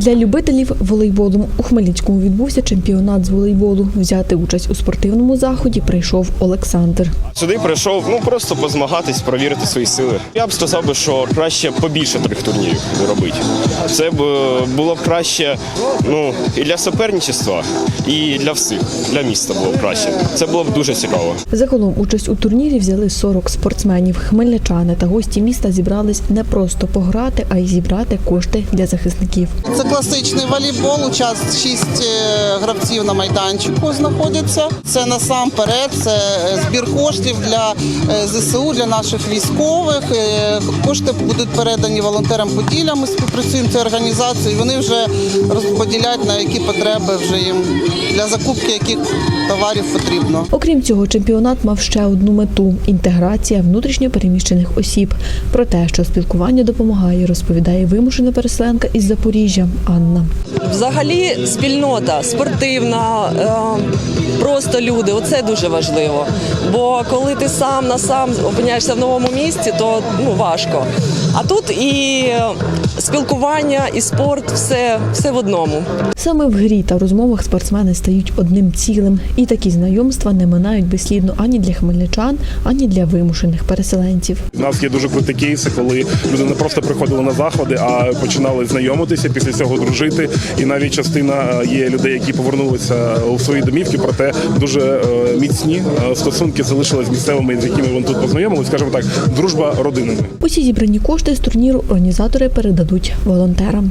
Для любителів волейболу у Хмельницькому відбувся чемпіонат з волейболу. Взяти участь у спортивному заході прийшов Олександр. Сюди прийшов ну просто позмагатись, провірити свої сили. Я б сказав би, що краще побільше таких турнірів робити. Це б було б краще ну і для суперничества, і для всіх, для міста було б краще. Це було б дуже цікаво. Загалом участь у турнірі взяли 40 спортсменів. Хмельничани та гості міста зібрались не просто пограти, а й зібрати кошти для захисників. Це класичний волейбол. У час шість е, гравців на майданчику знаходяться. Це насамперед це е, збір коштів для е, ЗСУ, для наших військових. Кошти будуть передані волонтерам Поділля. Ми співпрацюємо з цією організацією. Вони вже розподіляють на які потреби вже їм для закупки яких товарів потрібно. Окрім цього, чемпіонат мав ще одну мету інтеграція внутрішньо переміщених осіб. Про те, що спілкування допомагає, розповідає вимушена переселенка із Запоріжжя Анна. Взагалі спільнота спортивна, е, просто люди. Оце дуже важливо. Бо коли ти сам на сам опиняєшся в новому місці, то ну важко. А тут і спілкування, і спорт, все, все в одному. Саме в грі та розмовах спортсмени стають одним цілим, і такі знайомства не минають безслідно ані для хмельничан, ані для вимушених переселенців. У нас є дуже круті кейси, коли люди не просто приходили на заходи, а починали знайомитися, після цього дружити. І навіть частина е, є людей, які повернулися у свої домівки, проте дуже е, міцні е, стосунки залишились з місцевими, з якими вони тут познайомились. Скажімо так, дружба родинами. Усі зібрані кошти з турніру організатори передадуть волонтерам.